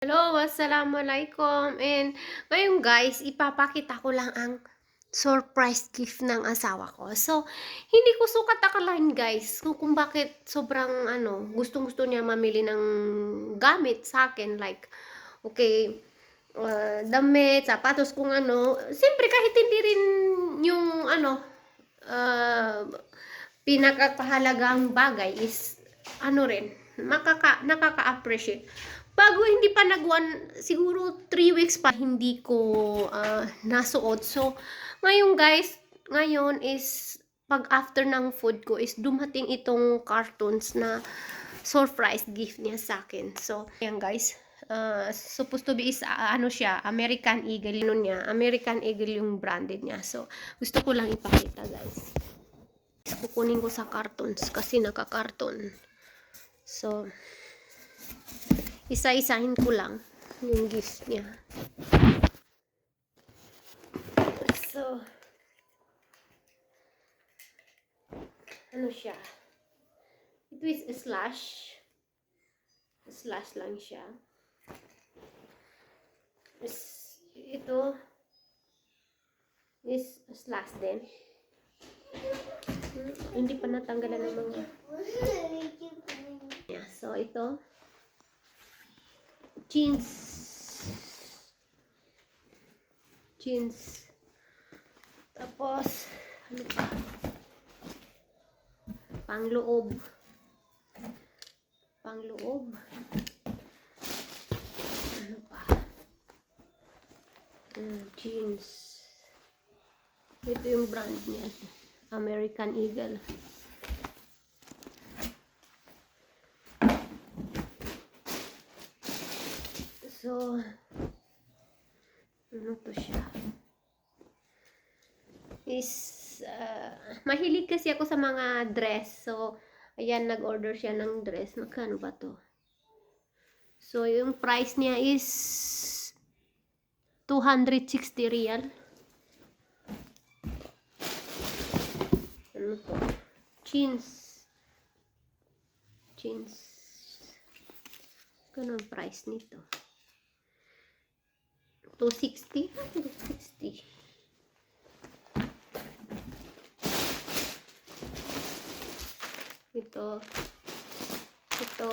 Hello, assalamualaikum. And ngayon guys, ipapakita ko lang ang surprise gift ng asawa ko. So, hindi ko sukat akalain guys kung, kung bakit sobrang ano, gustong-gusto niya mamili ng gamit sa akin. Like, okay, uh, damit, sapatos, kung ano. Siyempre, kahit hindi rin yung ano, uh, pinakapahalagang bagay is ano rin, makaka, nakaka-appreciate bago hindi pa nag one, siguro 3 weeks pa hindi ko uh, nasuot. So, ngayon guys, ngayon is pag after ng food ko is dumating itong cartons na surprise gift niya sa akin. So, ayan guys. Uh, supposed to be is uh, ano siya, American Eagle yun niya. American Eagle yung branded niya. So, gusto ko lang ipakita guys. Kukunin ko sa cartons kasi naka-carton. So, isa-isahin ko lang yung gift niya. So, ano siya? Ito is a slash. Slash lang siya. Is, ito is slash din. Hmm, hindi pa natanggalan ng mga. Yeah, so ito jeans. Jeans. Tapos ano pa? Pangloob. Pangloob. Ano pa? Uh, jeans. Ito yung brand niya. American Eagle So, ano to siya? Is, uh, mahilig kasi ako sa mga dress. So, ayan, nag-order siya ng dress. Magkano ba to? So, yung price niya is 260 real. Ano to? Jeans. Jeans. Ang price nito? 260? 260. Ito. Ito.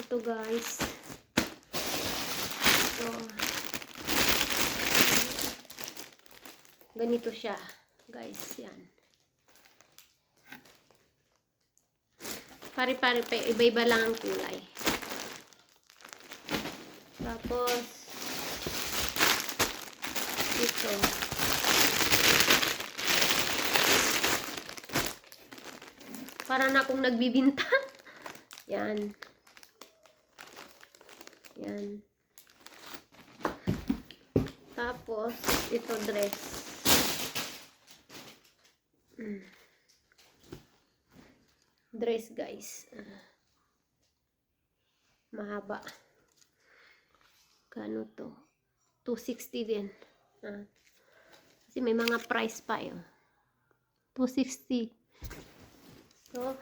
Ito guys. Ito. Ganito siya. Guys, yan. Pare-pare pa. Iba-iba lang ang kulay. Tapos, ito. Para na akong nagbibinta. Yan. Yan. Tapos, ito dress. Mm. Dress, guys. Mahaba. Kano to? 260 din. Ah. Kasi may mga price pa yun. 260. So,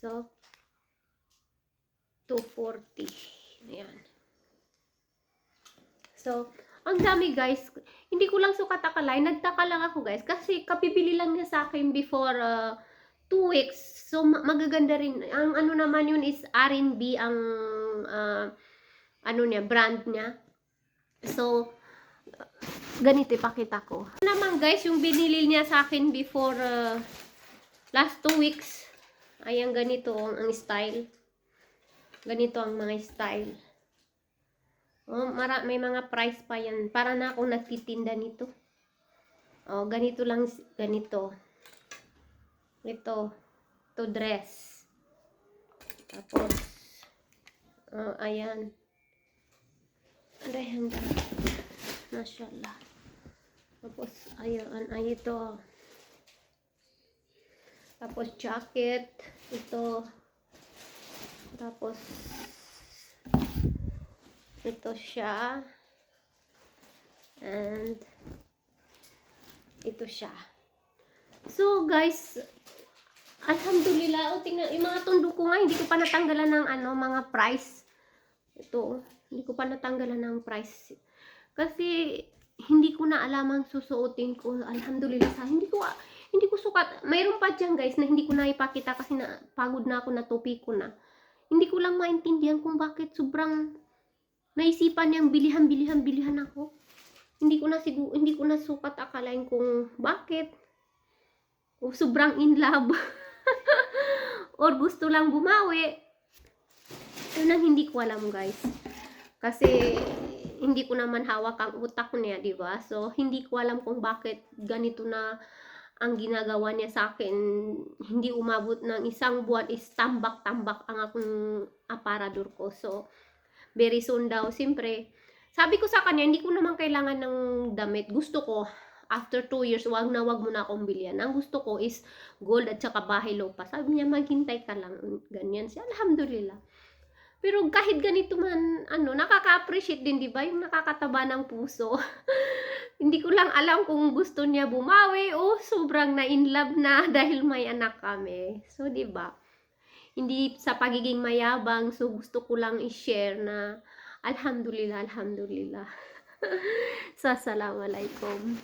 so, 240. Ayan. So, ang dami guys. Hindi ko lang sukat akalay. Nagtaka lang ako guys. Kasi kapibili lang niya sa akin before uh, two weeks. So, magaganda rin. Ang ano naman yun is R&B ang uh, ano niya, brand niya. So, ganito ipakita ko. Ano naman guys, yung binili niya sa akin before uh, last two weeks. Ayan, ganito ang, ang style. Ganito ang mga style. Oh, mara, may mga price pa yan. Para na akong nagtitinda nito. Oh, ganito lang, ganito. Ito. Ito dress. Tapos, oh, ayan. Ayan, Mashallah. Tapos, ayan, ay ito. Tapos, jacket. Ito. Tapos, ito siya. And, ito siya. So guys, alhamdulillah, o tingnan, yung mga tundo ko nga, hindi ko pa natanggalan ng ano, mga price. Ito, hindi ko pa natanggalan ng price. Kasi, hindi ko na alam ang susuotin ko. Alhamdulillah sa hindi ko hindi ko sukat. Mayroon pa dyan guys na hindi ko na ipakita kasi na pagod na ako na topi ko na. Hindi ko lang maintindihan kung bakit sobrang naisipan niyang bilihan, bilihan, bilihan ako. Hindi ko na siguro, hindi ko na sukat akalain kung bakit. O sobrang in love. Or gusto lang bumawi. Yun ang hindi ko alam guys. Kasi hindi ko naman hawak ang utak niya, di ba? So, hindi ko alam kung bakit ganito na ang ginagawa niya sa akin. Hindi umabot ng isang buwan is tambak-tambak ang akong aparador ko. So, very soon daw, siyempre, sabi ko sa kanya, hindi ko naman kailangan ng damit. Gusto ko, after two years, wag na wag mo na akong bilyan. Ang gusto ko is gold at saka bahay lupa. Sabi niya, maghintay ka lang. Ganyan siya. Alhamdulillah. Pero kahit ganito man, ano, nakaka-appreciate din, di ba? Yung nakakataba ng puso. Hindi ko lang alam kung gusto niya bumawi o sobrang na-in love na dahil may anak kami. So, di ba? Hindi sa pagiging mayabang, so gusto ko lang i-share na alhamdulillah, alhamdulillah. assalamualaikum.